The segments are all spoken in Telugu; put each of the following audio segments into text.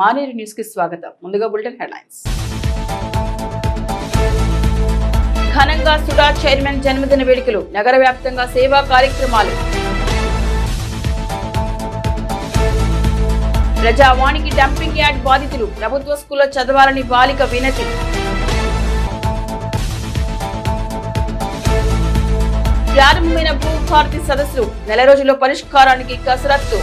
మానేరు న్యూస్కి స్వాగతం. ముందుగా బులెటిన్ హెడ్లైన్స్. ఘనంగా సుడా చైర్మన్ జన్మదిన వేడుకలు నగర వ్యాప్తంగా సేవా కార్యక్రమాలు. ప్రజావాణికి డంపింగ్ యార్డ్ బాధితులు ప్రభుత్వ స్కూల్లో చదవాలని బాలిక వినతి. ప్రారంభమైన భూభారతి సదస్సు నెల రోజుల్లో పరిష్కారానికి కసరత్తు.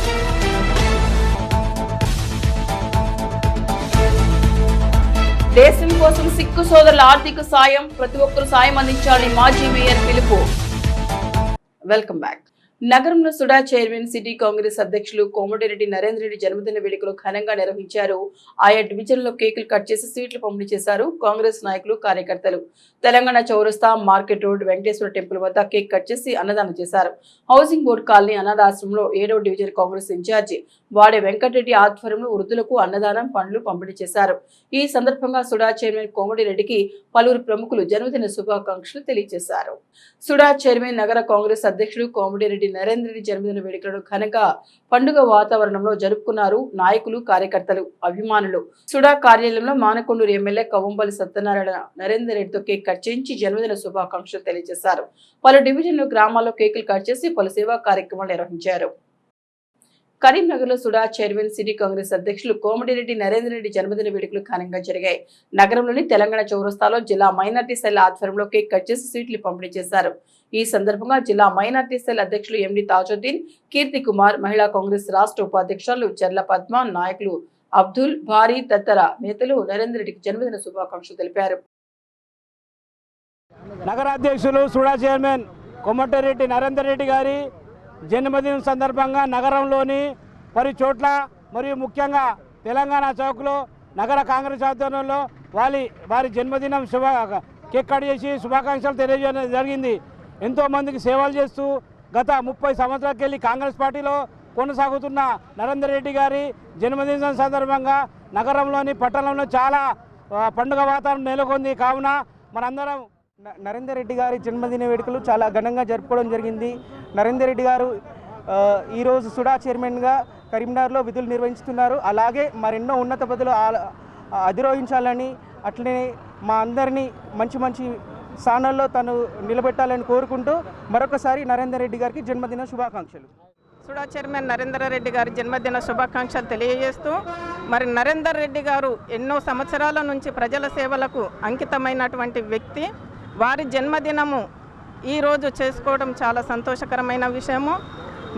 దేశం కోసం సిక్కు సోదరుల ఆర్థిక సాయం ప్రతి ఒక్కరు సాయం అందించాలని మాజీ మేయర్ పిలుపు. వెల్కమ్ బ్యాక్ నగరంలో సుడా చైర్మన్ సిటీ కాంగ్రెస్ అధ్యక్షులు కోమటిరెడ్డి నరేంద్ర రెడ్డి జన్మదిన వేడుకలు ఘనంగా నిర్వహించారు. ఆయా డివిజన్లో కేకులు కట్ చేసి స్వీట్లు పంపిణీ చేశారు కాంగ్రెస్ నాయకులు కార్యకర్తలు. తెలంగాణ చౌరస్తా మార్కెట్ రోడ్ వెంకటేశ్వర టెంపుల్ వద్ద కేక్ కట్ చేసి అన్నదానం చేశారు. హౌసింగ్ బోర్డు కాలనీ అనాథాశ్రమంలో ఏడవ డివిజన్ కాంగ్రెస్ ఇన్ఛార్జి వాడే వెంకటరెడ్డి ఆధ్వర్యంలో వృద్ధులకు అన్నదానం పండ్లు పంపిణీ చేశారు. ఈ సందర్భంగా సుడా చైర్మన్ కోమటిరెడ్డికి పలువురు ప్రముఖులు జన్మదిన శుభాకాంక్షలు తెలియజేశారు. సుడా చైర్మన్ నగర కాంగ్రెస్ అధ్యక్షుడు కోమటిరెడ్డి నరేంద్ర రెడ్డి జన్మదిన వేడుకలను ఘనంగా పండుగ వాతావరణంలో జరుపుకున్నారు నాయకులు కార్యకర్తలు అభిమానులు. సుడా కార్యాలయంలో మానకొండూరు ఎమ్మెల్యే కవంబలి సత్యనారాయణ నరేందర్ రెడ్డితో కేక్ కట్ చేయించి జన్మదిన శుభాకాంక్షలు తెలియజేశారు. పలు డివిజన్లు గ్రామాల్లో కేకులు కట్ చేసి పలు సేవా కార్యక్రమాలు నిర్వహించారు. కరీంనగర్లో సుడా చైర్మన్ సిటీ కాంగ్రెస్ అధ్యక్షులు కోమటిరెడ్డి నరేంద్ర రెడ్డి జన్మదిన వేడుకలు ఘనంగా జరిగాయి. నగరంలోని తెలంగాణ చౌరస్తాలో జిల్లా మైనార్టీ సెల్ ఆధ్వర్యంలో కేక్ కట్ చేసి స్వీట్లు పంపిణీ చేశారు. ఈ సందర్భంగా జిల్లా మైనార్టీ సెల్ అధ్యక్షులు ఎండి తాజుద్దీన్ కీర్తి కుమార్ మహిళా కాంగ్రెస్ రాష్ట్ర ఉపాధ్యక్షులు చెర్ల పద్మ నాయకులు అబ్దుల్ భారీ తదితర నేతలు నరేంద్ర రెడ్డికి జన్మదిన శుభాకాంక్షలు తెలిపారు. నగరాధ్యక్షులు సుడా చైర్మన్ కొమ్మటిరెడ్డి నరేందర్ రెడ్డి గారి జన్మదినం సందర్భంగా నగరంలోని పలు చోట్ల మరియు ముఖ్యంగా తెలంగాణ చౌక్లో నగర కాంగ్రెస్ ఆధ్వర్యంలో వారి వారి జన్మదినం శుభ కేక్ కట్ చేసి శుభాకాంక్షలు తెలియజేయడం జరిగింది. ఎంతోమందికి సేవలు చేస్తూ గత ముప్పై సంవత్సరాలకెళ్ళి కాంగ్రెస్ పార్టీలో కొనసాగుతున్న నరేందర్ రెడ్డి గారి జన్మదినం సందర్భంగా నగరంలోని పట్టణంలో చాలా పండుగ వాతావరణం నెలకొంది. కావున మనందరం నరేందర్ రెడ్డి గారి జన్మదిన వేడుకలు చాలా ఘనంగా జరుపుకోవడం జరిగింది. నరేందర్ రెడ్డి గారు ఈరోజు సుడా చైర్మన్గా కరీంనగర్లో విధులు నిర్వహిస్తున్నారు. అలాగే మరెన్నో ఉన్నత పదవులు అధిరోహించాలని అట్లనే మా అందరినీ మంచి మంచి స్థానాల్లో తను నిలబెట్టాలని కోరుకుంటూ మరొకసారి నరేందర్ రెడ్డి గారికి జన్మదిన శుభాకాంక్షలు. సుడా చైర్మన్ నరేందర్ రెడ్డి గారి జన్మదిన శుభాకాంక్షలు తెలియజేస్తూ మరి నరేందర్ రెడ్డి గారు ఎన్నో సంవత్సరాల నుంచి ప్రజల సేవలకు అంకితమైనటువంటి వ్యక్తి. వారి జన్మదినము ఈరోజు చేసుకోవడం చాలా సంతోషకరమైన విషయము.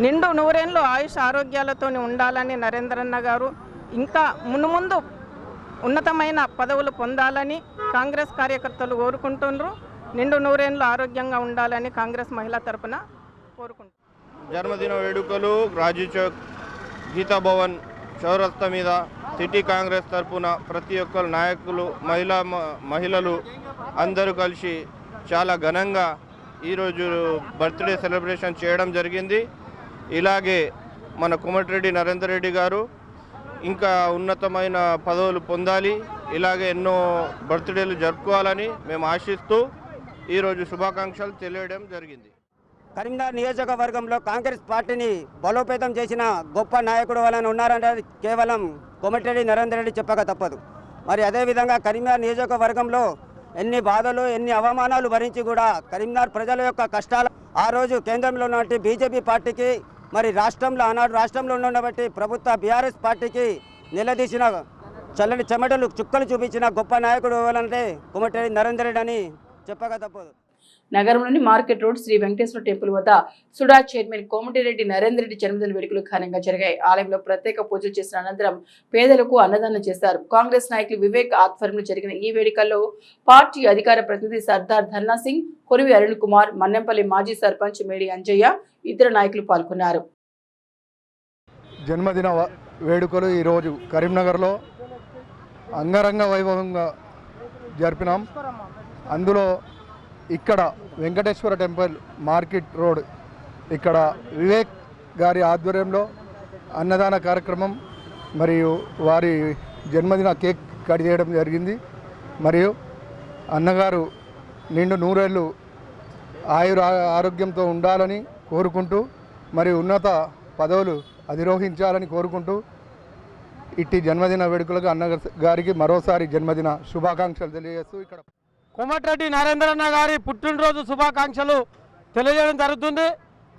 నిండు నూరేళ్ళు ఆయుష్ ఆరోగ్యాలతో ఉండాలని నరేంద్రన్న గారు ఇంకా మునుముందు ఉన్నతమైన పదవులు పొందాలని కాంగ్రెస్ కార్యకర్తలు కోరుకుంటున్నారు నిండు నూరేళ్ళు ఆరోగ్యంగా ఉండాలని కాంగ్రెస్ మహిళా తరపున కోరుకుంటున్నారు. జన్మదిన వేడుకలు రాజీ చౌక్ చౌరస్తా మీద సిటీ కాంగ్రెస్ తరపున ప్రతి ఒక్కరు నాయకులు మహిళా మ- మహిళలు అందరూ కలిసి చాలా ఘనంగా ఈరోజు బర్త్డే సెలబ్రేషన్ చేయడం జరిగింది. ఇలాగే మన కుమటిరెడ్డి నరేందర్ రెడ్డి గారు ఇంకా ఉన్నతమైన పదవులు పొందాలి ఇలాగే ఎన్నో బర్త్డేలు జరుపుకోవాలని మేము ఆశిస్తూ ఈరోజు శుభాకాంక్షలు తెలియడం జరిగింది. కరీంనగర్ నియోజకవర్గంలో కాంగ్రెస్ పార్టీని బలోపేతం చేసిన గొప్ప నాయకుడు వలన ఉన్నారంటే కేవలం కొమటిరెడ్డి నరేందర్ రెడ్డి చెప్పక తప్పదు. మరి అదేవిధంగా కరీంనగర్ నియోజకవర్గంలో ఎన్ని బాధలు ఎన్ని అవమానాలు భరించి కూడా కరీంనగర్ ప్రజల యొక్క కష్టాలు ఆ రోజు కేంద్రంలో ఉన్నటువంటి బీజేపీ పార్టీకి మరి రాష్ట్రంలో ఆనాడు రాష్ట్రంలో ఉన్నటువంటి ప్రభుత్వ బీఆర్ఎస్ పార్టీకి నిలదీసిన చల్లని చెమటలు చుక్కలు చూపించిన గొప్ప నాయకుడు ఎవరంటే కొమటిరెడ్డి నరేందర్ రెడ్డి అని చెప్పక తప్పదు. నగరంలోని market road Shri Venkateswara temple వద్ద సుడా చైర్మన్ కోమటిరెడ్డి నరేందర్ రెడ్డి జన్మదిన వేడుకలు ఘనంగా జరిగాయి. ఆలయంలో ప్రత్యేక పూజలు చేసిన అనంతరం పేదలకు అన్నదానం చేశారు. కాంగ్రెస్ నాయకులు వివేక్ ఆధ్వర్యంలో జరిగిన ఈ వేడుకల్లో పార్టీ అధికార ప్రతినిధి సర్దార్ ధన్నా సింగ్ కొరివి అరుణ్ కుమార్ మన్నెంపల్లి మాజీ సర్పంచ్ మేడి అంజయ్య ఇతర నాయకులు పాల్గొన్నారు. జన్మదిన వేడుకలు ఈరోజు కరీంనగర్లో అంగరంగ వైభవంగా జరిపినాం. అందులో ఇక్కడ వెంకటేశ్వర టెంపుల్ మార్కెట్ రోడ్. ఇక్కడ వివేక్ గారి ఆధ్వర్యంలో అన్నదాన కార్యక్రమం మరియు వారి జన్మదిన కేక్ కట్ చేయడం జరిగింది. మరియు అన్నగారు నిండు నూరేళ్ళు ఆయుర ఆరోగ్యంతో ఉండాలని కోరుకుంటూ మరియు ఉన్నత పదవులు అధిరోహించాలని కోరుకుంటూ ఇట్టి జన్మదిన వేడుకలకు అన్న గారికి మరోసారి జన్మదిన శుభాకాంక్షలు తెలియజేస్తూ ఇక్కడ కోమటిరెడ్డి నరేంద్రన్న గారి పుట్టినరోజు శుభాకాంక్షలు తెలియజేయడం జరుగుతుంది.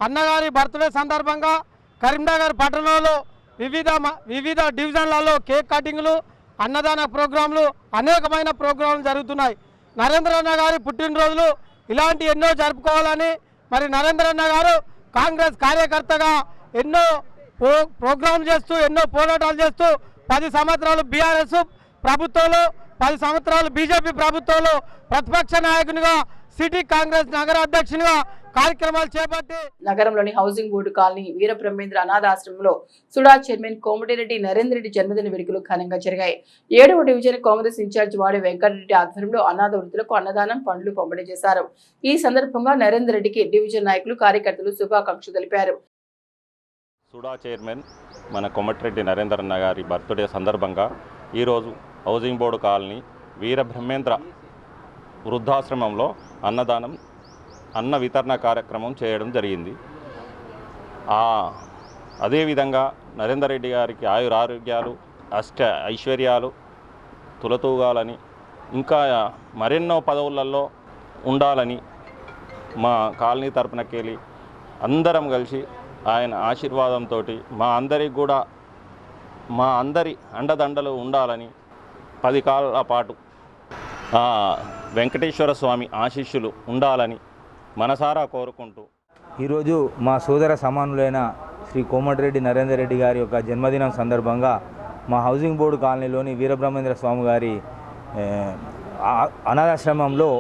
అన్నగారి బర్త్డే సందర్భంగా కరీంనగర్ పట్టణంలో వివిధ మ- వివిధ డివిజన్లలో కేక్ కటింగ్లు అన్నదాన ప్రోగ్రాంలు అనేకమైన ప్రోగ్రాంలు జరుగుతున్నాయి. నరేంద్రన్న గారి పుట్టినరోజులు ఇలాంటి ఎన్నో జరుపుకోవాలని మరి నరేంద్రన్న గారు కాంగ్రెస్ కార్యకర్తగా ఎన్నో ప్రోగ్రాం చేస్తూ ఎన్నో పోరాటాలు చేస్తూ పది సంవత్సరాలు బీఆర్ఎస్ ప్రభుత్వంలో పది సంవత్సరాలు బీజేపీ ప్రభుత్వంలో ప్రతిపక్ష నాయకునిగా సిటీ కాంగ్రెస్ నగర అధ్యక్షునిగా కార్యక్రమాలు చేపట్టి నగరంలోని హౌసింగ్ బోర్డు కాలనీ వీరబ్రహ్మేంద్ర అనాథాశ్రమంలో సుడా చైర్మన్ కోమటిరెడ్డి నరేంద్ర రెడ్డి జన్మదిన వేడుకలు ఘనంగా జరిగాయి. ఏడవ డివిజన్ కాంగ్రెస్ ఇన్ఛార్జ్ వాడి వెంకటరెడ్డి ఆధ్వర్యంలో అనాథ వృద్ధులకు అన్నదానం పండ్లు పంపిణీ చేశారు. ఈ సందర్భంగా నరేందర్ రెడ్డికి డివిజన్ నాయకులు కార్యకర్తలు శుభాకాంక్షలు తెలిపారు. సుడా చైర్మన్ మన కొమటిరెడ్డి నరేంద్రన్న గారి బర్త్డే సందర్భంగా ఈరోజు హౌసింగ్ బోర్డు కాలనీ వీరబ్రహ్మేంద్ర వృద్ధాశ్రమంలో అన్నదానం అన్న వితరణ కార్యక్రమం చేయడం జరిగింది. అదేవిధంగా నరేందర్ రెడ్డి గారికి ఆయురారోగ్యాలు అష్ట ఐశ్వర్యాలు తులతూగాలని ఇంకా మరెన్నో పదవులలో ఉండాలని మా కాలనీ తరపునకెళ్ళి అందరం కలిసి ఆయన ఆశీర్వాదంతో మా అందరికి కూడా మా అందరి అండదండలు ఉండాలని పది కాలాల పాటు వెంకటేశ్వర స్వామి ఆశీస్సులు ఉండాలని మనసారా కోరుకుంటూ. ఈరోజు మా సోదర సమానులైన శ్రీ కోమటిరెడ్డి నరేందర్ రెడ్డి గారి యొక్క జన్మదినం సందర్భంగా మా హౌసింగ్ బోర్డు కాలనీలోని వీరబ్రహ్మేంద్ర స్వామి గారి అనాథాశ్రమంలో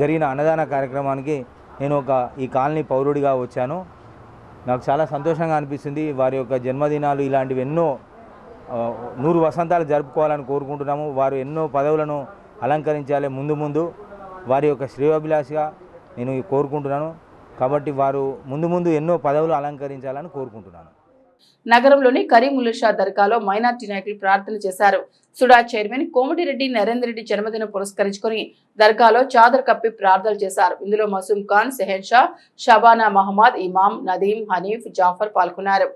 జరిగిన అన్నదాన కార్యక్రమానికి నేను ఒక ఈ కాలనీ పౌరుడిగా వచ్చాను. నాకు చాలా సంతోషంగా అనిపిస్తుంది. వారి యొక్క జన్మదినాలు ఇలాంటివి ఎన్నో నూరు వసంతాలు జరుపుకోవాలని కోరుకుంటున్నాము. వారు ఎన్నో పదవులను అలంకరించాలి ముందు ముందు. వారి యొక్క శ్రేయోభిలాషిగా నేను కోరుకుంటున్నాను. కాబట్టి వారు ముందు ముందు ఎన్నో పదవులు అలంకరించాలని కోరుకుంటున్నాను. నగరంలోని కరీముల్లా షా దర్గాలో మైనార్టీ నాయకులు ప్రార్థన చేశారు. సుడా చైర్మన్ కోమటిరెడ్డి నరేందర్ రెడ్డి జన్మదినం పురస్కరించుకొని దర్గాలో చాదర్ కప్పి ప్రార్థనలు చేశారు. ఇందులో మసూమ్ ఖాన్ సెహెన్ షా షబానా మహమ్మద్ ఇమాం నదీం హనీఫ్ జాఫర్ పాల్గొన్నారు.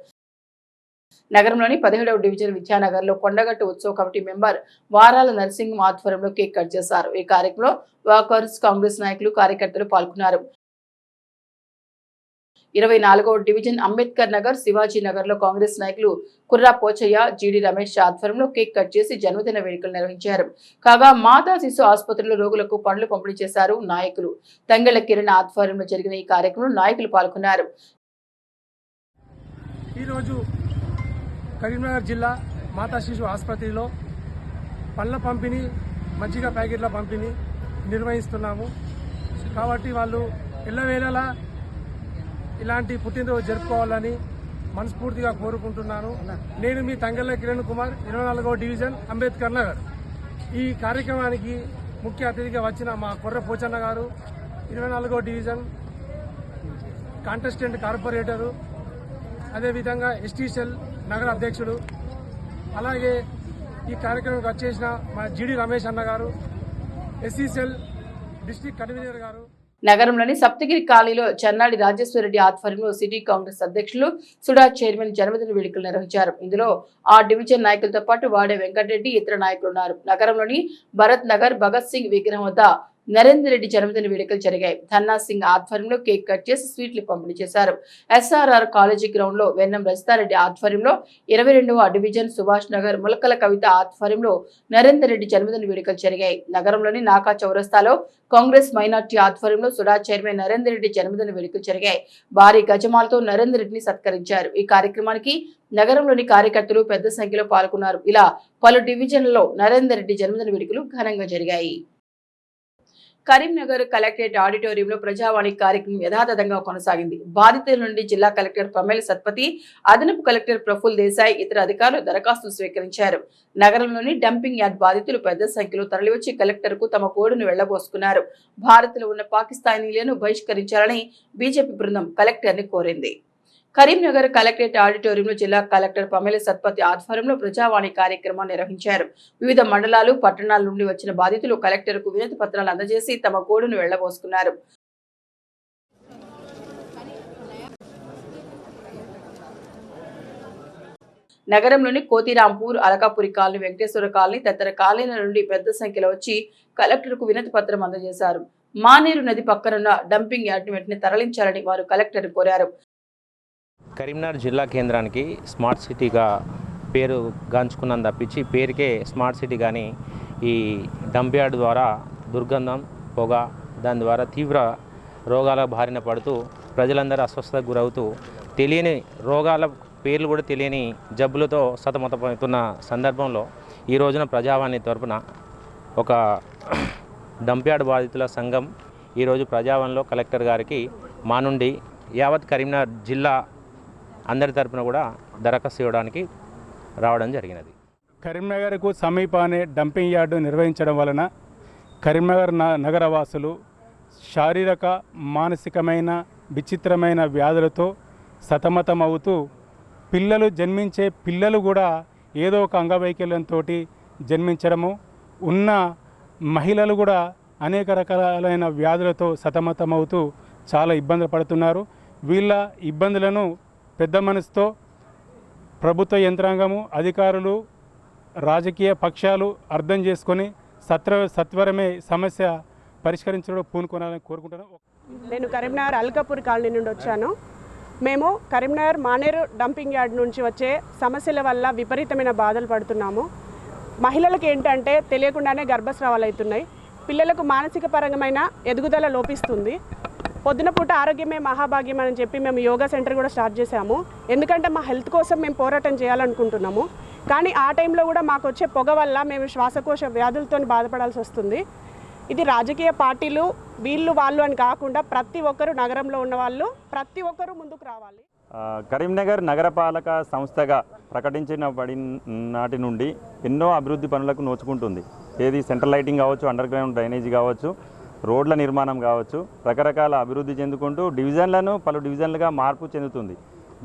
నగరంలోని పదిహేడవ డివిజన్ విద్యానగర్లో కొండగట్టు ఉత్సవ కమిటీ మెంబర్ వారాల నరసింహం ఆధ్వర్యంలో కేక్ కట్ చేశారు. ఈ కార్యక్రమంలో వాకర్స్ కాంగ్రెస్ నాయకులు కార్యకర్తలు పాల్గొన్నారు. ఇరవై నాలుగవ డివిజన్ అంబేద్కర్ నగర్ శివాజీ నగర్లో కాంగ్రెస్ నాయకులు కుర్రా పోచయ్య జీడి రమేష్ ఆధ్వర్యంలో కేక్ కట్ చేసి జన్మదిన వేడుకలు నిర్వహించారు. కాగా మాతా శిశు ఆసుపత్రిలో రోగులకు పండ్లు పంపిణీ చేశారు నాయకులు. తంగెళ్ళ కిరణ్ ఆధ్వర్యంలో జరిగిన ఈ కార్యక్రమంలో నాయకులు పాల్గొన్నారు. ఈరోజు కరీంనగర్ జిల్లా మాతా శిశు ఆసుపత్రిలో పళ్ళ పంపిణీ మజ్జిగ ప్యాకెట్ల పంపిణీ నిర్వహిస్తున్నాము. కాబట్టి వాళ్ళు ఎల్లవేళలా ఇలాంటి పుట్టినరోజు జరుపుకోవాలని మనస్ఫూర్తిగా కోరుకుంటున్నాను. నేను మీ తంగళ్ళ కిరణ్ కుమార్ ఇరవై నాలుగవ డివిజన్ అంబేద్కర్ నగర్. ఈ కార్యక్రమానికి ముఖ్య అతిథిగా వచ్చిన మా కుర్ర పోచన్న గారు ఇరవై నాలుగవ డివిజన్ కాంటెస్టెంట్ కార్పొరేటరు అదేవిధంగా ఎస్టీ సెల్ నగర అధ్యక్షుడు. అలాగే ఈ కార్యక్రమంకి వచ్చేసిన మా జిడి రమేష్ అన్న గారు ఎస్సీ డిస్టిక్ కన్వీనర్ గారు. నగరంలోని సప్తగిరి కాలనీలో చెన్నాడి రాజేశ్వరరెడ్డి ఆధ్వర్యంలో సిటీ కాంగ్రెస్ అధ్యక్షులు సుడా చైర్మన్ జన్మదిన వేడుకలు నిర్వహించారు. ఇందులో ఆ డివిజన్ నాయకులతో పాటు వాడే వెంకటరెడ్డి ఇతర నాయకులు ఉన్నారు. నగరంలోని భరత్ నగర్ భగత్ సింగ్ విగ్రహం వద్ద నరేందర్ రెడ్డి జన్మదిన వేడుకలు జరిగాయి. ధన్నా సింగ్ ఆధ్వర్యంలో కేక్ కట్ చేసి స్వీట్లు పంపిణీ చేశారు. ఎస్ఆర్ఆర్ కాలేజీ గ్రౌండ్లో వెన్నం రజితారెడ్డి ఆధ్వర్యంలో ఇరవై రెండవ డివిజన్ సుభాష్ నగర్ ములకల కవిత ఆధ్వర్యంలో నరేందర్ రెడ్డి జన్మదిన వేడుకలు జరిగాయి. నగరంలోని నాకా చౌరస్తాలో కాంగ్రెస్ మైనార్టీ ఆధ్వర్యంలో సుడా చైర్మన్ నరేందర్ రెడ్డి జన్మదిన వేడుకలు జరిగాయి. భారీ గజమాలతో నరేందర్ రెడ్డిని సత్కరించారు. ఈ కార్యక్రమానికి నగరంలోని కార్యకర్తలు పెద్ద సంఖ్యలో పాల్గొన్నారు. ఇలా పలు డివిజన్లలో నరేందర్ రెడ్డి జన్మదిన వేడుకలు ఘనంగా జరిగాయి. కరీంనగర్ కలెక్టరేట్ ఆడిటోరియంలో ప్రజావాణి కార్యక్రమం యథాతథంగా కొనసాగింది. బాధితుల నుండి జిల్లా కలెక్టర్ ప్రమేల సత్పతి అదనపు కలెక్టర్ ప్రఫుల్ దేశాయ్ ఇతర అధికారులు దరఖాస్తులు స్వీకరించారు. నగరంలోని డంపింగ్ యార్డ్ బాధితులు పెద్ద సంఖ్యలో తరలివచ్చి కలెక్టర్కు తమ కోడును వెళ్ళబోసుకున్నారు. భారత్లో ఉన్న పాకిస్తానీలను బహిష్కరించాలని బీజేపీ బృందం కలెక్టర్ని కోరింది. కరీంనగర్ కలెక్టరేట్ ఆడిటోరియంలో జిల్లా కలెక్టర్ పమేల సత్పతి ఆధ్వర్యంలో ప్రజావాణి కార్యక్రమాన్ని నిర్వహించారు. వివిధ మండలాలు పట్టణాల నుండి వచ్చిన బాధితులు కలెక్టర్కు వినతి పత్రాలు అందజేసి తమ గోడును వెళ్ళబోసుకున్నారు. నగరంలోని కోతిరాంపూర్ అలకాపురి కాలనీ వెంకటేశ్వర కాలనీ తదితర కాలనీల నుండి పెద్ద సంఖ్యలో వచ్చి కలెక్టర్కు వినతి పత్రం అందజేశారు. మానేరు నది పక్కనున్న డంపింగ్ యార్డ్ని వెంటనే తరలించాలని వారు కలెక్టర్ కోరారు. కరీంనగర్ జిల్లా కేంద్రానికి స్మార్ట్ సిటీగా పేరు గాంచుకున్నాను తప్పించి పేరుకే స్మార్ట్ సిటీ కానీ ఈ డంప్యార్డ్ ద్వారా దుర్గంధం పొగ దాని ద్వారా తీవ్ర రోగాల బారిన పడుతూ ప్రజలందరూ అస్వస్థతకు గురవుతూ తెలియని రోగాల పేర్లు కూడా తెలియని జబ్బులతో సతమతమవుతున్న సందర్భంలో ఈ రోజున ప్రజావాణి తరపున ఒక డంప్యార్డ్ బాధితుల సంఘం ఈరోజు ప్రజావాణిలో కలెక్టర్ గారికి మా నుండి యావత్ కరీంనగర్ జిల్లా అందరి తరపున కూడా దరఖాస్తు ఇవ్వడానికి రావడం జరిగినది. కరీంనగర్కు సమీపానే డంపింగ్ యార్డు నిర్వహించడం వలన కరీంనగర్ న నగరవాసులు శారీరక మానసికమైన విచిత్రమైన వ్యాధులతో సతమతమవుతూ పిల్లలు జన్మించే పిల్లలు కూడా ఏదో ఒక అంగవైకల్యంతో జన్మించడము ఉన్న మహిళలు కూడా అనేక రకాలైన వ్యాధులతో సతమతమవుతూ చాలా ఇబ్బందులు పడుతున్నారు. వీళ్ళ ఇబ్బందులను పెద్ద మనసుతో ప్రభుత్వ యంత్రాంగము అధికారులు రాజకీయ పక్షాలు అర్థం చేసుకొని సత్వ సత్వరమే సమస్య పరిష్కరించడం పూనుకోవాలని కోరుకుంటున్నాను. నేను కరీంనగర్ అల్కాపూర్ కాలనీ నుండి వచ్చాను. మేము కరీంనగర్ మానేరు డంపింగ్ యార్డ్ నుంచి వచ్చే సమస్యల వల్ల విపరీతమైన బాధలు పడుతున్నాము. మహిళలకు ఏంటంటే తెలియకుండానే గర్భస్రావాలు అవుతున్నాయి. పిల్లలకు మానసిక పరంగమైన ఎదుగుదల లోపిస్తుంది. పొద్దున పూట ఆరోగ్యమే మహాభాగ్యం అని చెప్పి మేము యోగా సెంటర్ కూడా స్టార్ట్ చేశాము. ఎందుకంటే మా హెల్త్ కోసం మేము పోరాటం చేయాలనుకుంటున్నాము. కానీ ఆ టైంలో కూడా మాకు వచ్చే పొగ వల్ల మేము శ్వాసకోశ వ్యాధులతో బాధపడాల్సి వస్తుంది. ఇది రాజకీయ పార్టీలు వీళ్ళు వాళ్ళు అని కాకుండా ప్రతి ఒక్కరు నగరంలో ఉన్న వాళ్ళు ప్రతి ఒక్కరు ముందుకు రావాలి. కరీంనగర్ నగరపాలక సంస్థగా ప్రకటించిన నాటి నుండి ఎన్నో అభివృద్ధి పనులకు నోచుకుంటుంది. ఏది సెంట్రల్ లైటింగ్ కావచ్చు అండర్ గ్రౌండ్ డ్రైనేజీ కావచ్చు రోడ్ల నిర్మాణం కావచ్చు రకరకాల అభివృద్ధి చెందుకుంటూ డివిజన్లను పలు డివిజన్లుగా మార్పు చెందుతుంది.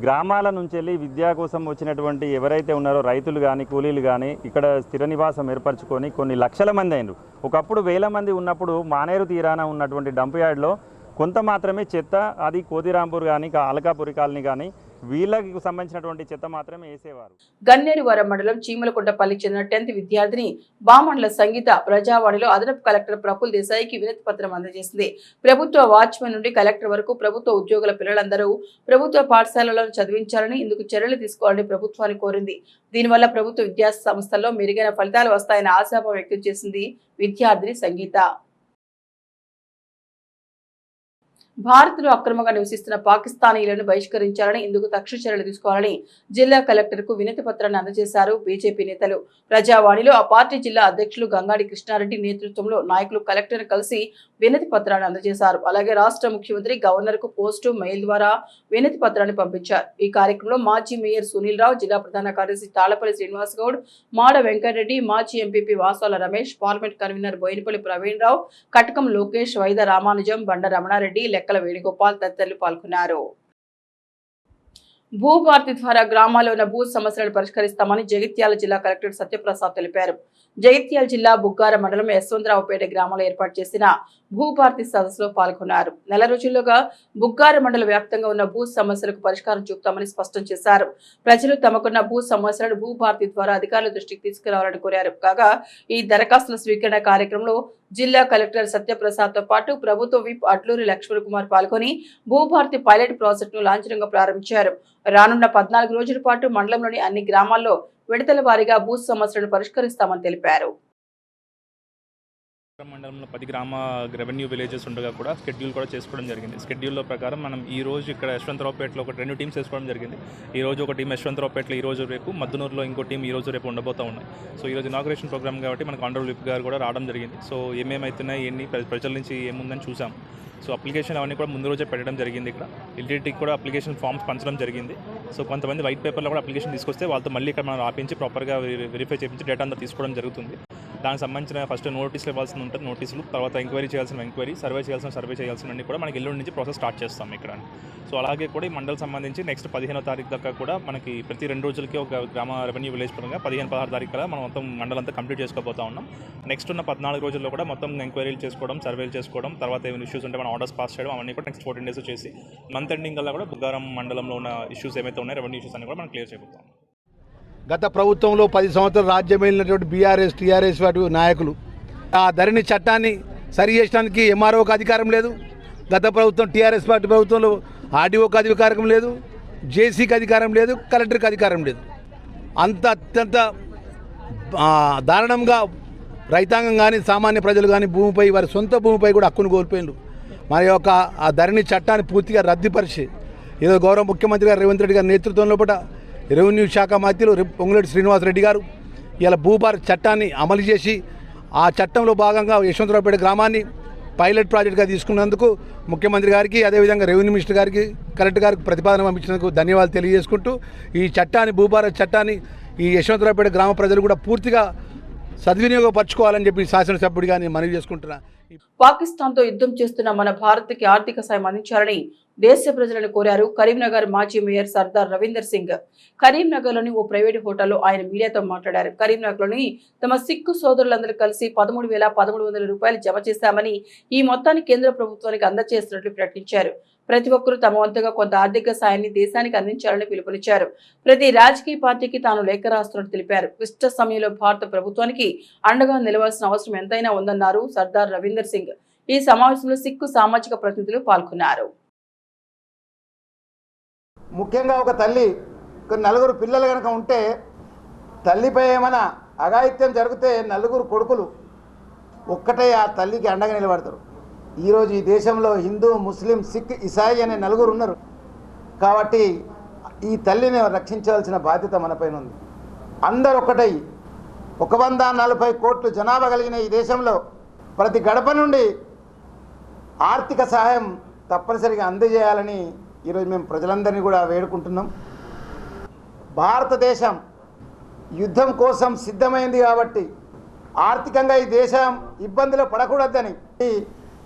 గ్రామాల నుంచి వెళ్ళి విద్యా కోసం వచ్చినటువంటి ఎవరైతే ఉన్నారో రైతులు కానీ కూలీలు కానీ ఇక్కడ స్థిర నివాసం ఏర్పరచుకొని కొన్ని లక్షల మంది అయినరు. ఒకప్పుడు వేల మంది ఉన్నప్పుడు మానేరు తీరాన ఉన్నటువంటి డంప్ యార్డ్లో కొంత మాత్రమే చెత్త అది కోతిరాంపూర్ కానీ అలకాపురి కాలనీ కానీ వీళ్ళకి సంబంధించినటువంటి చెత్త మాత్రమే వేసేవారు. గన్నేరువరం మండలం చీమలకుంటపల్లికి చెందిన టెన్త్ విద్యార్థిని బామండల సంగీత ప్రజావాణిలో అదనపు కలెక్టర్ ప్రఫుల్ దేశాయికి వినతి పత్రం అందజేసింది. ప్రభుత్వ వాచ్మెన్ నుండి కలెక్టర్ వరకు ప్రభుత్వ ఉద్యోగుల పిల్లలందరూ ప్రభుత్వ పాఠశాలలో చదివించాలని ఇందుకు చర్యలు తీసుకోవాలని ప్రభుత్వాన్ని కోరింది. దీనివల్ల ప్రభుత్వ విద్యా సంస్థల్లో మెరుగైన ఫలితాలు వస్తాయని ఆశాభావం వ్యక్తం చేసింది విద్యార్థిని సంగీత. భారత్లో అక్రమంగా నివసిస్తున్న పాకిస్తానీలను బహిష్కరించాలని ఇందుకు తక్షణ చర్యలు తీసుకోవాలని జిల్లా కలెక్టర్కు వినతి పత్రాన్ని అందజేశారు బీజేపీ నేతలు. ప్రజావాణిలో ఆ పార్టీ జిల్లా అధ్యక్షులు గంగాడి కృష్ణారెడ్డి నేతృత్వంలో నాయకులు కలెక్టర్ కలిసి వినతి పత్రాన్ని అందజేశారు. అలాగే రాష్ట్ర ముఖ్యమంత్రి గవర్నర్కు పోస్టు మెయిల్ ద్వారా వినతి పత్రాన్ని పంపించారు. ఈ కార్యక్రమంలో మాజీ మేయర్ సునీల్ రావు జిల్లా ప్రధాన కార్యదర్శి తాళపల్లి శ్రీనివాస్ గౌడ్ మాడ వెంకటరెడ్డి మాజీ MPP Vasala Ramesh parliament convener Boinapalli Praveen Rao Katakam Lokesh Vaida Ramanujam Banda Ramanareddy Chekkala Venugopal తదితరులు పాల్గొన్నారు. భూభారతి ద్వారా గ్రామాల్లో ఉన్న భూ సమస్యలను పరిష్కరిస్తామని జగిత్యాల జిల్లా కలెక్టర్ సత్యప్రసాద్ తెలిపారు. జగిత్యాల జిల్లా బుగ్గార మండలం యశ్వంతరావుపేట గ్రామంలో ఏర్పాటు చేసిన భూభారతి సదస్సులో పాల్గొన్నారు. నెల రోజుల్లోగా బుగ్గార మండల వ్యాప్తంగా ఉన్న భూ సమస్యలకు పరిష్కారం చూపుతామని స్పష్టం చేశారు. ప్రజలు తమకున్న భూ సమస్యలను భూభారతి ద్వారా అధికారుల దృష్టికి తీసుకురావాలని కోరారు. కాగా ఈ దరఖాస్తుల స్వీకరణ కార్యక్రమంలో జిల్లా కలెక్టర్ సత్యప్రసాద్తో పాటు ప్రభుత్వ విప్ అట్లూరి లక్ష్మణ్ కుమార్ పాల్గొని భూభారతి పైలట్ ప్రాజెక్టును లాంఛనంగా ప్రారంభించారు. రానున్న పద్నాలుగు రోజుల పాటు మండలంలోని అన్ని గ్రామాల్లో విడతల వారీగా భూ సమస్యలను పరిష్కరిస్తామని తెలిపారు. మండలంలో పది గ్రామ రెవెన్యూ విలేజెస్ ఉండగా కూడా షెడ్యూల్ కూడా చేసుకోవడం జరిగింది. షెడ్యూల్లో ప్రకారం మనం ఈ రోజు ఇక్కడ యశ్వంతరావుపేటలో ఒక రెండు టీమ్స్ వేసుకోవడం జరిగింది. ఈ రోజు ఒక టీం యశ్వంతరావుపేటలో ఈ రోజు రేపు మద్దునూరులో ఇంకో టీం ఈ రోజు రేపు ఉండబోతా ఉన్నాయి. సో ఈ రోజు ఇనాగ్రేషన్ ప్రోగ్రామ్ కాబట్టి మనకు ఆనరబుల్ విప్ గారు కూడా రావడం జరిగింది. సో ఏమేమవుతున్నాయి ఎన్ని ప్రజల నుంచి ఏముందని చూసాం. సో అప్లికేషన్ అవన్నీ కూడా ముందు రోజే పెట్టడం జరిగింది ఇక్కడ. ఎల్టీటీకి కూడా అప్లికేషన్ ఫామ్స్ పంచడం జరిగింది. సో కొంతమంది వైట్ పేపర్లో కూడా అప్లికేషన్ తీసుకొస్తే వాళ్ళతో మళ్ళీ ఇక్కడ మనం ఆపించి ప్రాపర్గా వెరిఫై చేయించి డేటా అంతా తీసుకోవడం జరుగుతుంది. దానికి సంబంధించిన ఫస్ట్ నోటీసులు ఇవ్వాల్సిన ఉంటుంది నోటీసులు తర్వాత ఎంక్వైరీ చేయాల్సిన ఎంక్వైరీ సర్వే చేయాల్సిన సర్వే చేయాల్సిన కూడా మనకి ఎల్లుండి నుంచి ప్రాసెస్ స్టార్ట్ చేస్తాం ఇక్కడ సో అలాగే కూడా ఈ మండలం సంబంధించి నెక్స్ట్ పదిహేనో తారీఖు దాకా కూడా మనకి ప్రతి రెండు రోజులకి ఒక గ్రామ రెవెన్యూ విలేజ్ పరంగా పదిహేను పదహారు తారీఖు కల్లా మనం మొత్తం మండలం అంతా కంప్లీట్ చేసుకోబోతా ఉన్నాం. నెక్స్ట్ ఉన్న పద్నాలుగు రోజుల్లో కూడా మొత్తం ఎంక్వైరీలు చేసుకోవడం సర్వేలు చేసుకోవడం తర్వాత ఏమైనా ఇష్యూస్ ఉంటే మనం ఆర్డర్స్ పాస్ చేయడం అవన్నీ కూడా నెక్స్ట్ ఫోర్టీన్ డేస్ చేసి మంత్ ఎండింగ్ కల్లా కూడా బుగ్గారం మండలంలో ఉన్న ఇష్యూస్ ఏమైతే ఉన్నాయో రెవెన్యూ ఇష్యూస్ అన్ని కూడా మనం క్లియర్ చేయబోతాం గత ప్రభుత్వంలో పది సంవత్సరాలు రాజ్యం వెళ్ళినటువంటి బీఆర్ఎస్ టీఆర్ఎస్ వాటి నాయకులు ఆ ధరణి చట్టాన్ని సరి చేసడానికి ఎంఆర్ఓకి అధికారం లేదు. గత ప్రభుత్వం టీఆర్ఎస్ పార్టీ ప్రభుత్వంలో ఆర్డీఓకి అధికారం లేదు. జేసీకి అధికారం లేదు. కలెక్టర్కి అధికారం లేదు. అంత అత్యంత దారుణంగా రైతాంగం కానీ సామాన్య ప్రజలు కానీ భూమిపై వారి సొంత భూమిపై కూడా హక్కును కోల్పోయిండు మరి యొక్క ఆ ధరణి చట్టాన్ని పూర్తిగా రద్దుపరిచి ఏదో గౌరవ ముఖ్యమంత్రి గారు రేవంత్ రెడ్డి గారి నేతృత్వంలో పూట రెవెన్యూ శాఖ మంత్రులు పొంగులేటి శ్రీనివాసరెడ్డి గారు ఇలా భూభార చట్టాన్ని అమలు చేసి ఆ చట్టంలో భాగంగా యశ్వంతరావుపేట గ్రామాన్ని పైలట్ ప్రాజెక్ట్గా తీసుకున్నందుకు ముఖ్యమంత్రి గారికి అదేవిధంగా రెవెన్యూ మినిస్టర్ గారికి కలెక్టర్ గారికి ప్రతిపాదన పంపించినందుకు ధన్యవాదాలు తెలియజేసుకుంటూ ఈ చట్టాన్ని భూభారత్ చట్టాన్ని ఈ యశ్వంతరావుపేట గ్రామ ప్రజలు కూడా పూర్తిగా సద్వినియోగపరచుకోవాలని చెప్పి శాసనసభ్యుడిగా నేను మనవి చేసుకుంటున్నాను పాకిస్తాన్తో యుద్ధం చేస్తున్న మన భారత్కి ఆర్థిక సాయం అందించాలని దేశ ప్రజలను కోరారు కరీంనగర్ మాజీ మేయర్ సర్దార్ రవీందర్ సింగ్. కరీంనగర్లోని ఓ ప్రైవేట్ హోటల్లో ఆయన మీడియాతో మాట్లాడారు. కరీంనగర్లోని తమ సిక్కు సోదరులందరూ కలిసి పదమూడు వేల పదమూడు వందల రూపాయలు జమ చేశామని ఈ మొత్తాన్ని కేంద్ర ప్రభుత్వానికి అందజేస్తున్నట్లు ప్రకటించారు. ప్రతి ఒక్కరూ తమ వంతుగా కొంత ఆర్థిక సాయాన్ని దేశానికి అందించాలని పిలుపునిచ్చారు. ప్రతి రాజకీయ పార్టీకి తాను లేఖ రాస్తున్నట్టు తెలిపారు. క్లిష్ట సమయంలో భారత ప్రభుత్వానికి అండగా నిలవాల్సిన అవసరం ఎంతైనా ఉందన్నారు సర్దార్ రవీందర్ సింగ్. ఈ సమావేశంలో సిక్కు సామాజిక ప్రతినిధులు పాల్గొన్నారు. ముఖ్యంగా ఒక తల్లి నలుగురు పిల్లలు కనుక ఉంటే తల్లిపై ఏమైనా అఘాయిత్యం జరిగితే నలుగురు కొడుకులు ఒక్కటే ఆ తల్లికి అండగా నిలబడతారు. ఈరోజు ఈ దేశంలో హిందూ ముస్లిం సిక్ ఇసాయి అనే నలుగురు ఉన్నారు. కాబట్టి ఈ తల్లిని రక్షించాల్సిన బాధ్యత మనపైన ఉంది. అందరు ఒకటై ఒక వంద నలభై కోట్లు జనాభా కలిగిన ఈ దేశంలో ప్రతి గడప నుండి ఆర్థిక సహాయం తప్పనిసరిగా అందజేయాలని ఈరోజు మేము ప్రజలందరినీ కూడా వేడుకుంటున్నాం. భారతదేశం యుద్ధం కోసం సిద్ధమైంది కాబట్టి ఆర్థికంగా ఈ దేశం ఇబ్బందులు పడకూడదని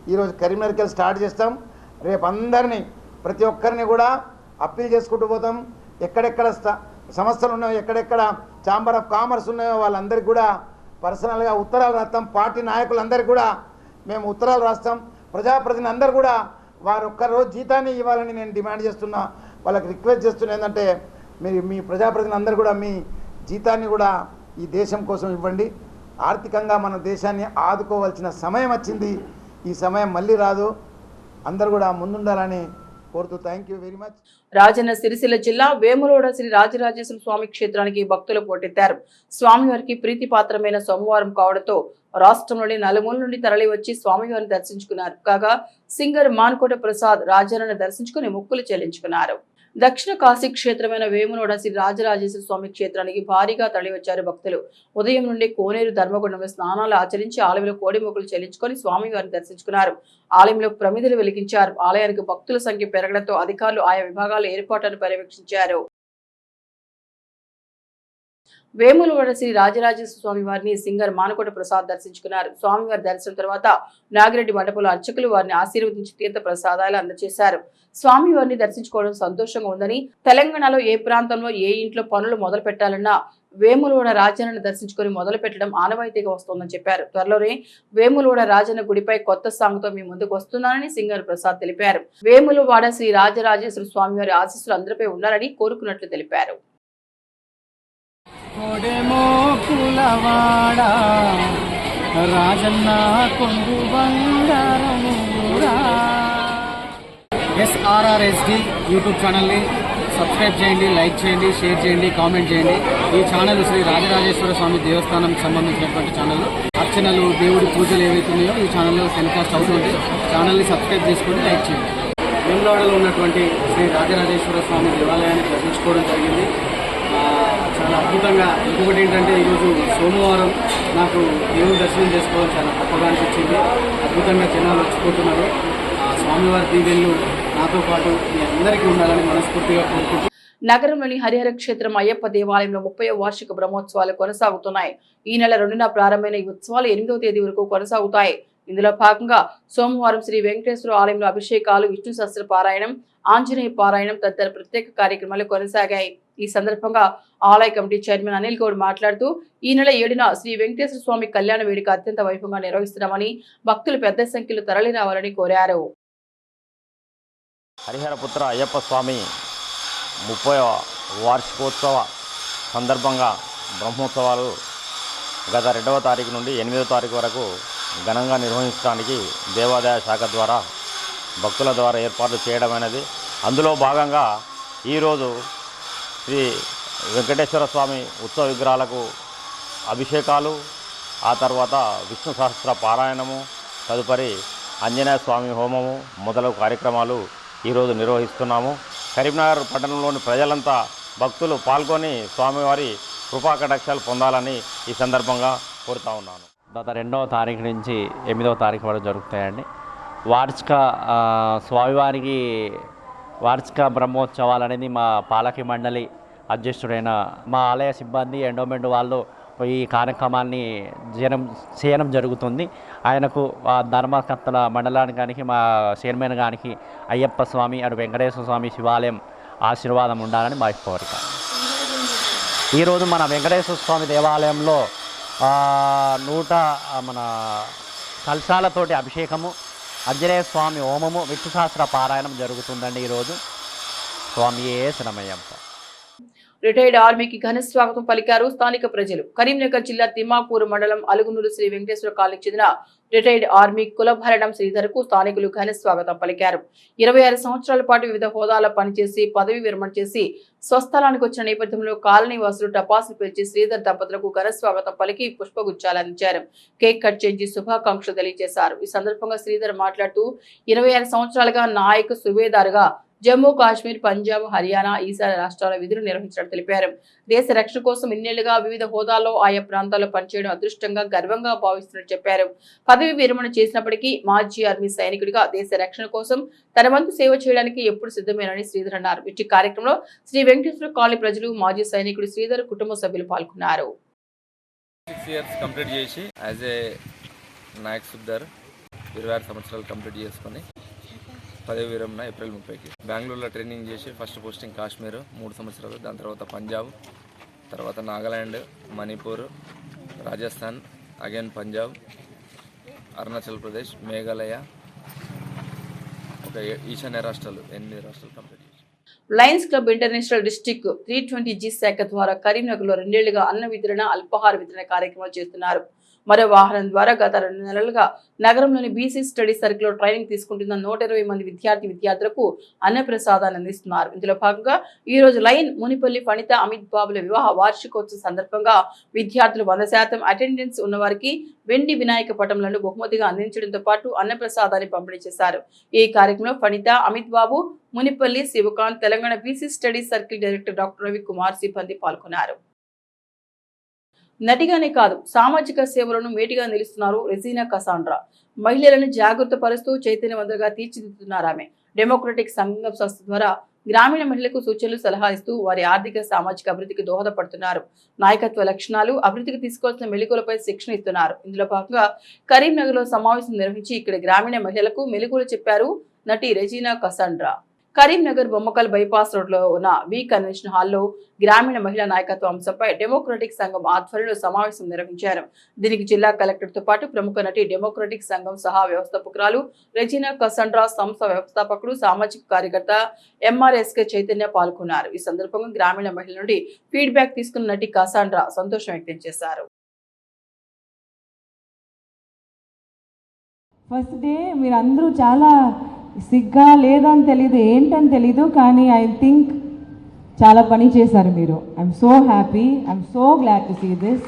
ఈరోజు కరీంనగర్కి స్టార్ట్ చేస్తాం. రేపు అందరినీ ప్రతి ఒక్కరిని కూడా అప్పీల్ చేసుకుంటూ పోతాం. ఎక్కడెక్కడ స్థ- సమస్యలు ఉన్నాయో ఎక్కడెక్కడ ఛాంబర్ ఆఫ్ కామర్స్ ఉన్నాయో వాళ్ళందరికీ కూడా పర్సనల్గా ఉత్తరాలు రాస్తాం. పార్టీ నాయకులందరికీ కూడా మేము ఉత్తరాలు రాస్తాం. ప్రజాప్రతినిధులు అందరూ కూడా వారు ఒక్కరోజు జీతాన్ని ఇవ్వాలని నేను డిమాండ్ చేస్తున్నా. వాళ్ళకి రిక్వెస్ట్ చేస్తున్నా ఏంటంటే మీరు మీ ప్రజాప్రతినిధులు అందరూ కూడా మీ జీతాన్ని కూడా ఈ దేశం కోసం ఇవ్వండి. ఆర్థికంగా మన దేశాన్ని ఆదుకోవాల్సిన సమయం వచ్చింది. ఈ సమయం మళ్ళీ రాదు. అందరు కూడా ముందుండాలని కోరుతూ thank you very much. Rajanna Sircilla జిల్లా వేములోడ శ్రీ రాజరాజేశ్వర స్వామి క్షేత్రానికి భక్తులు పోటెత్తారు. స్వామివారికి ప్రీతిపాత్రమైన సోమవారం కావడంతో రాష్ట్రంలోని నలుమూల నుండి తరలి వచ్చి స్వామివారిని దర్శించుకున్నారు. కాగా సింగర్ మాన్కోట ప్రసాద్ రాజన్నను దర్శించుకుని ముక్కులు చెల్లించుకున్నారు. దక్షిణ కాశీ క్షేత్రమైన వేమునోడ శ్రీ రాజరాజేశ్వర స్వామి క్షేత్రానికి భారీగా తరలివచ్చారు భక్తులు. ఉదయం నుండి కోనేరు ధర్మగుండంలో స్నానాలు ఆచరించి ఆలయంలో కోడిమొక్కలు చెల్లించుకొని స్వామివారిని దర్శించుకున్నారు. ఆలయంలో ప్రమిదలు వెలిగించారు. ఆలయానికి భక్తుల సంఖ్య పెరగడంతో అధికారులు ఆయా విభాగాల ఏర్పాట్లను పర్యవేక్షించారు. వేములవాడ శ్రీ రాజరాజేశ్వర స్వామి వారిని సింగర్ మానకోట ప్రసాద్ దర్శించుకున్నారు. స్వామివారి దర్శనం తర్వాత నాగిరెడ్డి మండపంలో అర్చకులు వారిని ఆశీర్వదించి తీర్థ ప్రసాదాలు అందజేశారు స్వామివారిని దర్శించుకోవడం సంతోషంగా ఉందని తెలంగాణలో ఏ ప్రాంతంలో ఏ ఇంట్లో పనులు మొదలు పెట్టాలన్నా వేములవాడ రాజన్నను దర్శించుకొని మొదలు పెట్టడం ఆనవాయితీగా వస్తోందని చెప్పారు. త్వరలోనే వేములవాడ రాజన్న గుడిపై కొత్త సాంగ్తో మీ ముందుకు వస్తున్నానని సింగర్ ప్రసాద్ తెలిపారు. వేములవాడ శ్రీ రాజరాజేశ్వర స్వామివారి ఆశీస్సులు అందరిపై ఉన్నారని కోరుకున్నట్లు తెలిపారు. కొడెమో కులవాడ రాజన్న కొంగు ఎస్ఆర్ఆర్ఎస్డి యూట్యూబ్ ఛానల్ని సబ్స్క్రైబ్ చేయండి లైక్ చేయండి షేర్ చేయండి కామెంట్ చేయండి. ఈ ఛానల్ శ్రీ రాజరాజేశ్వర స్వామి దేవస్థానంకి సంబంధించినటువంటి ఛానల్. అర్చనలు దేవుడి పూజలు ఏవైతున్నాయో ఈ ఛానల్లో టెలికాస్ట్ అవుతుంది. ఛానల్ని సబ్స్క్రైబ్ చేసుకొని లైక్ చేయండి. వేములవాడలో ఉన్నటువంటి శ్రీ రాజరాజేశ్వర స్వామి దేవాలయాన్ని దర్శించుకోవడం జరిగింది. చాలా అద్భుతంగా. ఇంకొకటి ఏంటంటే ఈరోజు సోమవారం నాకు దేవుని దర్శనం చేసుకోవడం చాలా గొప్పగా అనిపించింది అద్భుతంగా జనాలు వచ్చిపోతున్నారు. ఆ స్వామివారి దీవెళ్ళు నాతో పాటు మీ అందరికీ ఉండాలని మనస్ఫూర్తిగా కోరుకుంటున్నాను. నగరంలోని హరిహర క్షేత్రం అయ్యప్ప దేవాలయంలో ముప్పై వార్షిక బ్రహ్మోత్సవాలు కొనసాగుతున్నాయి. ఈ నెల రెండున ప్రారంభమైన ఈ ఉత్సవాలు ఎనిమిదవ తేదీ వరకు కొనసాగుతాయి. ఇందులో భాగంగా సోమవారం శ్రీ వెంకటేశ్వర ఆలయంలో అభిషేకాలు విష్ణు సహస్ర పారాయణం ఆంజనేయ పారాయణం తదితర ప్రత్యేక కార్యక్రమాలు కొనసాగాయి. ఈ సందర్భంగా ఆలయ కమిటీ చైర్మన్ అనిల్ గౌడ్ మాట్లాడుతూ ఈ నెల ఏడున శ్రీ వెంకటేశ్వర స్వామి కళ్యాణ వేడుక అత్యంత వైభవంగా నిర్వహిస్తున్నామని భక్తులు పెద్ద సంఖ్యలో తరలి రావాలని కోరారు. హరిహరపుత్ర అయ్యప్ప స్వామి ముప్పై వార్షికోత్సవ సందర్భంగా బ్రహ్మోత్సవాలు గత రెండవ తారీఖు నుండి ఎనిమిదవ తారీఖు వరకు ఘనంగా నిర్వహించడానికి దేవాదాయ శాఖ ద్వారా భక్తుల ద్వారా ఏర్పాట్లు చేయడం అనేది అందులో భాగంగా ఈరోజు శ్రీ వెంకటేశ్వర స్వామి ఉత్సవ విగ్రహాలకు అభిషేకాలు ఆ తర్వాత విష్ణు సహస్ర పారాయణము తదుపరి ఆంజనేయ స్వామి హోమము మొదలగు కార్యక్రమాలు ఈరోజు నిర్వహిస్తున్నాము. కరీంనగర్ పట్టణంలోని ప్రజలంతా భక్తులు పాల్గొని స్వామివారి కృపాకటాక్షాలు పొందాలని ఈ సందర్భంగా కోరుతా ఉన్నాను. గత రెండవ తారీఖు నుంచి ఎనిమిదవ తారీఖు వరకు జరుగుతాయండి. వార్షిక స్వామివారికి వార్షిక బ్రహ్మోత్సవాలు అనేది మా పాలక మండలి అధ్యక్షుడైన మా ఆలయ సిబ్బంది ఎండోమెంట్ వాళ్ళు ఈ కార్యక్రమాన్ని జనం చేయడం జరుగుతుంది. ఆయనకు ఆ ధర్మకర్తల మండలానికి మా చైర్మన్ గారికి అయ్యప్ప స్వామి అటు వెంకటేశ్వర స్వామి శివాలయం ఆశీర్వాదం ఉండాలని మా కోరిక. ఈరోజు మన వెంకటేశ్వర స్వామి దేవాలయంలో నూట మన కలశాలతోటి అభిషేకము ఆంజనేయ స్వామి హోమము విష్ణు సహస్ర పారాయణం జరుగుతుందండి ఈరోజు. స్వామి ఏ శరణమయ్యప్ప రిటైర్డ్ ఆర్మీకి ఘన స్వాగతం పలికారు స్థానిక ప్రజలు. కరీంనగర్ జిల్లా తిమ్మాపూర్ మండలం అలుగునూరు శ్రీ వెంకటేశ్వర కాలనీకి చెందిన రిటైర్డ్ ఆర్మీ కులభరణం శ్రీధర్కు స్థానికులు ఘన స్వాగతం పలికారు. ఇరవై ఆరు సంవత్సరాల పాటు వివిధ హోదాలో పనిచేసి పదవి విరమణ చేసి స్వస్థలానికి వచ్చిన నేపథ్యంలో కాలనీ వాసులు టపాసులు పేర్చి శ్రీధర్ దంపతులకు ఘన స్వాగతం పలికి పుష్పగుచ్చాలు అందించారు కేక్ కట్ చేసి శుభాకాంక్షలు తెలియజేశారు. ఈ సందర్భంగా శ్రీధర్ మాట్లాడుతూ ఇరవై ఆరు సంవత్సరాలుగా నాయక్ సుబేదారుగా జమ్మూ కాశ్మీర్ పంజాబ్ హర్యానా ఈశాన్య రాష్ట్రాల విధులు నిర్వహించడం తెలిపారు. దేశ రక్షణ కోసం ఇన్నేళ్ళుగా వివిధ హోదాల్లో ఆయా ప్రాంతాల్లో పనిచేయడం అదృష్టంగా గర్వంగా భావిస్తున్నట్టు చెప్పారు. పదవి విరమణ చేసినప్పటికీ మాజీ ఆర్మీ సైనికుడిగా దేశ రక్షణ కోసం తన వంతు సేవ చేయడానికి ఎప్పుడు సిద్ధమేనని శ్రీధర్ అన్నారు. ఇట్టి కార్యక్రమంలో శ్రీ వెంకటేశ్వర కాలనీ ప్రజలు మాజీ సైనికుడు శ్రీధర్ కుటుంబ సభ్యులు పాల్గొన్నారు. సిక్స్ ఇయర్స్ కంప్లీట్ చేసి యాజ్ ఏ నాయక్ సుద్దర్ ఇరవై ఆరు సంవత్సరాలు కంప్లీట్ చేసుకొని పదవి విరమణ ఏప్రిల్ ముప్పైకి. బెంగళూరులో ట్రైనింగ్ చేసి ఫస్ట్ పోస్టింగ్ కాశ్మీర్ మూడు సంవత్సరాలు. దాని తర్వాత పంజాబ్ తర్వాత నాగాలాండ్ మణిపూర్ రాజస్థాన్ అగైన్ పంజాబ్ అరుణాచల్ ప్రదేశ్ మేఘాలయ. ఒక ఈశాన్య రాష్ట్రాలు ఎనిమిది రాష్ట్రాలు complete Lions Club International district three twenty G శాఖ ద్వారా కరీంనగర్లో రెండేళ్ళుగా అన్న వితరణ అల్పాహార వితరణ కార్యక్రమాలు చేస్తున్నారు. మరో వాహనం ద్వారా గత రెండు నెలలుగా నగరంలోని బీసీ స్టడీ సర్కిల్లో ట్రైనింగ్ తీసుకుంటున్న నూట ఇరవై మంది విద్యార్థి విద్యార్థులకు అన్నప్రసాదాన్ని అందిస్తున్నారు. ఇందులో భాగంగా ఈ రోజు లైన్ మునిపల్లి ఫణిత అమిత్ బాబుల వివాహ వార్షికోత్సవం సందర్భంగా విద్యార్థులు వంద శాతం అటెండెన్స్ ఉన్నవారికి వెండి వినాయక పటంలను బహుమతిగా అందించడంతో పాటు అన్నప్రసాదాన్ని పంపిణీ చేశారు. ఈ కార్యక్రమంలో Phanitha Amit Babu Munipalli Shivakanth Telangana BC study circle director doctor Ravi Kumar సిబ్బంది పాల్గొన్నారు. నటిగానే కాదు సామాజిక సేవలను మేటిగా నిలుస్తున్నారు రెజీనా కసాండ్రా. మహిళలను జాగృత పరుస్తూ చైతన్యవంతులుగా తీర్చిదిద్దుతున్నారు ఆమె. డెమోక్రటిక్ సంఘం సంస్థ ద్వారా గ్రామీణ మహిళలకు సూచనలు సలహా ఇస్తూ వారి ఆర్థిక సామాజిక అభివృద్ధికి దోహదపడుతున్నారు. నాయకత్వ లక్షణాలు అభివృద్ధికి తీసుకోవాల్సిన మెలుగులపై శిక్షణ ఇస్తున్నారు. ఇందులో భాగంగా కరీంనగర్లో సమావేశం నిర్వహించి ఇక్కడ గ్రామీణ మహిళలకు మెలుగులు చెప్పారు నటి Regina Cassandra. Karimnagar Bommakal bypass రోడ్లో ఉన్న వి కన్వెన్షన్ హాల్లో గ్రామీణ మహిళా నాయకత్వ అంశంపై డెమోక్రటిక్ సంఘం ఆధ్వర్యంలో సమావేశం నిర్వహించారు. దీనికి జిల్లా కలెక్టర్తో పాటు ప్రముఖ నటి డెమోక్రటిక్ సంఘం సహా వ్యవస్థాపకురాలు రెజినా కసండ్రా సంస్థ వ్యవస్థాపకుడు సామాజిక కార్యకర్త ఎంఆర్ఎస్కే చైతన్య పాల్గొన్నారు. ఈ సందర్భంగా గ్రామీణ మహిళల నుండి ఫీడ్బ్యాక్ తీసుకున్న నటి కసాండ్రా సంతోషం వ్యక్తం చేశారు. ఫస్ట్ డే మీరందరూ చాలా సిగ్గా లేదని తెలీదు ఏంటని తెలీదు కానీ ఐ థింక్ చాలా పని చేశారు మీరు. I'm so happy I'm so glad to see this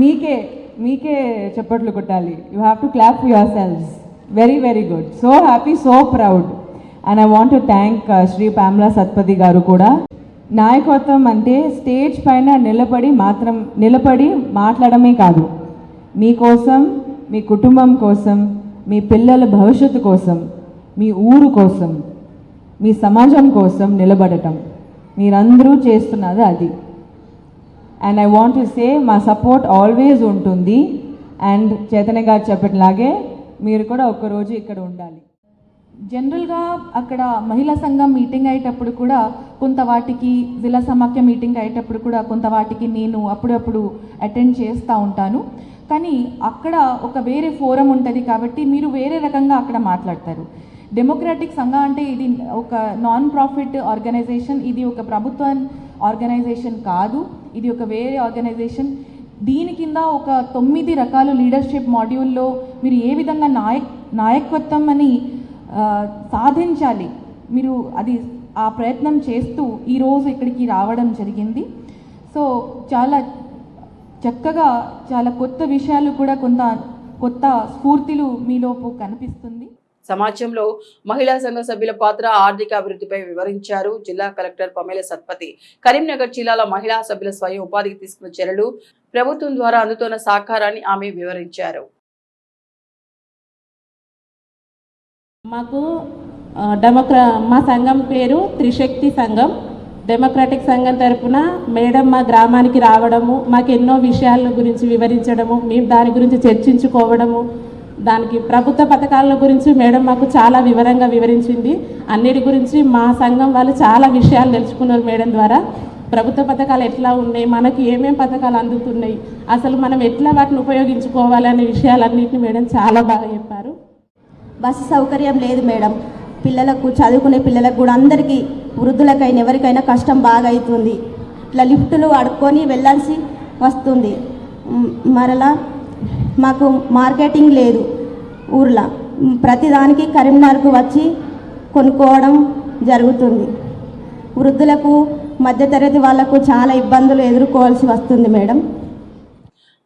మీకే మీకే చప్పట్లు కొట్టాలి. You have to clap yourselves very very good so happy so proud and I want to thank Shri Pamela Satpathy garu కూడా. నాయకత్వం అంటే స్టేజ్ పైన నిలబడి మాత్రం నిలబడి మాట్లాడమే కాదు. మీకోసం మీ కుటుంబం కోసం మీ పిల్లల భవిష్యత్తు కోసం మీ ఊరు కోసం మీ సమాజం కోసం నిలబడటం. మీరందరూ చేస్తున్నది అది. And I want to say మా సపోర్ట్ ఆల్వేస్ ఉంటుంది. అండ్ చైతన్య గారు చెప్పట్లాగే మీరు కూడా ఒక్కరోజు ఇక్కడ ఉండాలి. జనరల్గా అక్కడ మహిళా సంఘం మీటింగ్ అయ్యేటప్పుడు కూడా కొంత వాటికి జిల్లా సమాఖ్య మీటింగ్ అయ్యేటప్పుడు కూడా కొంత వాటికి నేను అప్పుడప్పుడు అటెండ్ చేస్తూ ఉంటాను. కానీ అక్కడ ఒక వేరే ఫోరం ఉంటుంది కాబట్టి మీరు వేరే రకంగా అక్కడ మాట్లాడతారు. డెమోక్రాటిక్ సంఘ అంటే ఇది ఒక నాన్ ప్రాఫిట్ ఆర్గనైజేషన్ ఇది ఒక ప్రభుత్వ ఆర్గనైజేషన్ కాదు ఇది ఒక వేరే ఆర్గనైజేషన్ దీని కింద ఒక తొమ్మిది రకాల లీడర్షిప్ మాడ్యూల్లో మీరు ఏ విధంగా నాయక్ నాయకత్వం అని సాధించాలి మీరు అది ఆ ప్రయత్నం చేస్తూ ఈరోజు ఇక్కడికి రావడం జరిగింది. సో చాలా చక్కగా చాలా కొత్త విషయాలు కూడా కొంత కొత్త స్ఫూర్తిలు మీలోపు కనిపిస్తుంది. సమాజంలో మహిళా సంఘ సభ్యుల పాత్ర ఆర్థిక అభివృద్ధిపై వివరించారు. జిల్లా కలెక్టర్ పమేల సత్పతి. కరీంనగర్ జిల్లాలో మహిళా సభ్యుల స్వయం ఉపాధికి తీసుకున్న చర్యలు ప్రభుత్వం ద్వారా అందుతున్న సహకారాన్ని ఆమె వివరించారు. మాకు డెమోక్రా మా సంఘం పేరు త్రిశక్తి సంఘం. డెమోక్రాటిక్ సంఘం తరపున మేడం మా గ్రామానికి రావడము మాకు ఎన్నో విషయాల గురించి వివరించడము మేము దాని గురించి చర్చించుకోవడము దానికి ప్రభుత్వ పథకాల గురించి మేడం మాకు చాలా వివరంగా వివరించింది. అన్నిటి గురించి మా సంఘం వాళ్ళు చాలా విషయాలు తెలుసుకున్నారు మేడం ద్వారా. ప్రభుత్వ పథకాలు ఎట్లా ఉన్నాయి మనకి ఏమేమి పథకాలు అందుతున్నాయి అసలు మనం ఎట్లా వాటిని ఉపయోగించుకోవాలి అనే విషయాలన్నింటినీ మేడం చాలా బాగా చెప్పారు. బస్సు సౌకర్యం లేదు మేడం. పిల్లలకు చదువుకునే పిల్లలకు కూడా అందరికీ వృద్ధులకైనా ఎవరికైనా కష్టం బాగా అవుతుంది ఇట్లా లిఫ్టులు అడుక్కొని వెళ్ళాల్సి వస్తుంది. మరలా మాకు మార్కెటింగ్ లేదు ఊర్లో. ప్రతిదానికి కరీంనగర్కు వచ్చి కొనుక్కోవడం జరుగుతుంది. వృద్ధులకు మధ్యతరగతి వాళ్ళకు చాలా ఇబ్బందులు ఎదుర్కోవాల్సి వస్తుంది మేడం.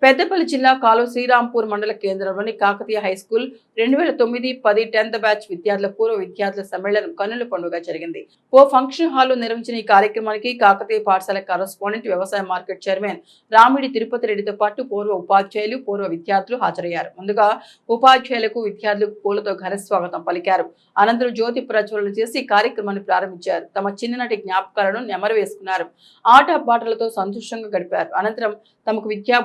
పెద్దపల్లి జిల్లా కాలువ శ్రీరాంపూర్ మండల కేంద్రంలోని కాకతీయ హై స్కూల్ రెండు వేల తొమ్మిది పది టెన్త్ బ్యాచ్ విద్యార్థుల పూర్వ విద్యార్థుల సమ్మేళనం కన్నుల పండుగ జరిగింది. ఓ ఫంక్షన్ హాల్లో నిర్వహించిన ఈ కార్యక్రమానికి కాకతీయ పాఠశాల కరస్పాండెంట్ వ్యవసాయ మార్కెట్ చైర్మన్ రామిడి తిరుపతి రెడ్డితో పాటు పూర్వ ఉపాధ్యాయులు పూర్వ విద్యార్థులు హాజరయ్యారు. ముందుగా ఉపాధ్యాయులకు విద్యార్థులకు పూలతో ఘన స్వాగతం పలికారు. అనంతరం జ్యోతి ప్రజ్వలన చేసి కార్యక్రమాన్ని ప్రారంభించారు. తమ చిన్ననాటి జ్ఞాపకాలను నెమరు వేసుకున్నారు. ఆట పాటలతో సంతోషంగా గడిపారు. అనంతరం తమకు విద్యా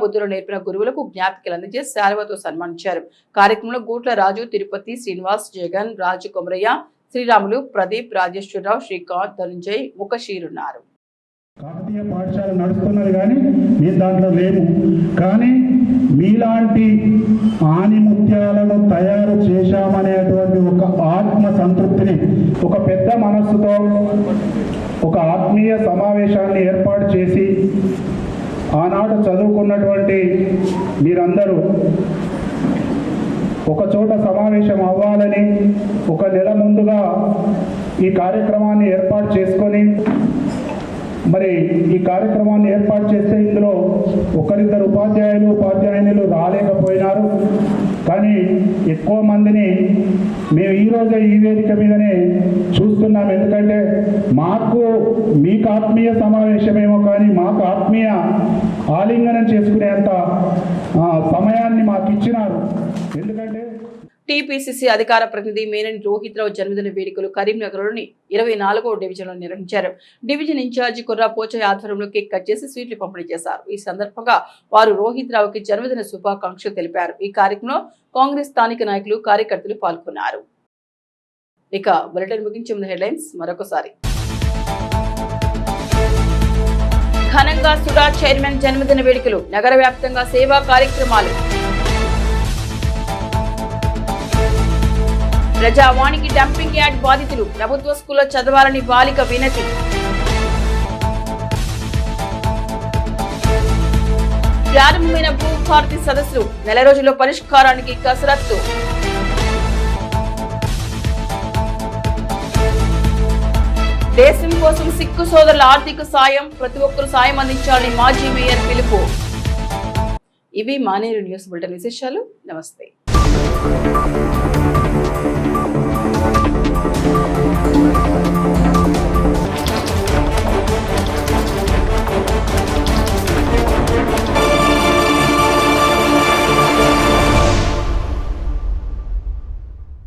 జరిపిన గురువులకు జ్ఞాపికలు అందజేసి శాలువతో సన్మానించారు. కార్యక్రమంలో గూట్ల రాజు తిరుపతి శ్రీనివాస్ జగన్ రాజు కొమరయ్య శ్రీరాములు ప్రదీప్ రాజేశ్వరరావు శ్రీకాంత్ ధనుంజయ్ ముఖషీరున్నారు కాకతీయ పాఠశాల నడుస్తున్నది కానీ మేము దాంట్లో లేము కానీ మీలాంటి ఆనిముత్యాలను తయారు చేశామనేటువంటి ఒక ఆత్మ సంతృప్తిని ఒక పెద్ద మనస్సుతో ఒక ఆత్మీయ సమావేశాన్ని ఏర్పాటు చేసి ఆనాడు చదువుకున్నటువంటి మీరందరూ ఒక చోట సమావేశం అవ్వాలని ఒక నెల ముందుగా ఈ కార్యక్రమాన్ని ఏర్పాటు చేసుకొని మరి ఈ కార్యక్రమాన్ని ఏర్పాటు చేస్తే ఇందులో ఒకరిద్దరు ఉపాధ్యాయులు ఉపాధ్యాయునులు రాలేకపోయినారు. కానీ ఎక్కువ మందిని మేము ఈరోజే ఈ వేదిక మీదనే చూస్తున్నాం. ఎందుకంటే మాకు మీకు ఆత్మీయ సమావేశమేమో కానీ మాకు ఆత్మీయ ఆలింగనం చేసుకునేంత సమయాన్ని మాకు ఇచ్చినారు. టీపీసీసీ అధికార ప్రతినిధి మేనని రోహిత్ రావు జన్మదిన వేడుకలు కరీంనగర్లోని ఇరవై నాలుగో డివిజన్లో నిర్వహించారు. డివిజన్ ఇన్ఛార్జి కుర్రా పోచయ్య ఆధ్వర్యంలో కేక్ కట్ చేసి స్వీట్లు పంపిణీ చేశారు. ఈ సందర్భంగా వారు రోహిత్ రావుకి జన్మదిన శుభాకాంక్షలు తెలిపారు. ఈ కార్యక్రమంలో కాంగ్రెస్ స్థానిక నాయకులు కార్యకర్తలు పాల్గొన్నారు. ఇక బులెటిన్ ముగించే ముందు హెడ్లైన్స్ మరొకసారి. ఘనంగా సుడా చైర్మన్ జన్మదిన వేడుకలు నగర వ్యాప్తంగా సేవా కార్యక్రమాలు. ప్రజావాణికి డంపింగ్ యార్డ్ బాధితులు ప్రభుత్వ స్కూల్లో చదవాలని బాలిక వినతి. ప్రారంభమైన భూభారతి సదస్సులు నెల రోజుల్లో పరిష్కారానికి కసరత్తు. దేశం కోసం సిక్కు సోదరుల ఆర్థిక సాయం ప్రతి ఒక్కరు సాయం అందించాలని మాజీ మేయర్ పిలుపు. ఇవి మానేరు న్యూస్ బులెటిన్ విశేషాలు. నమస్తే.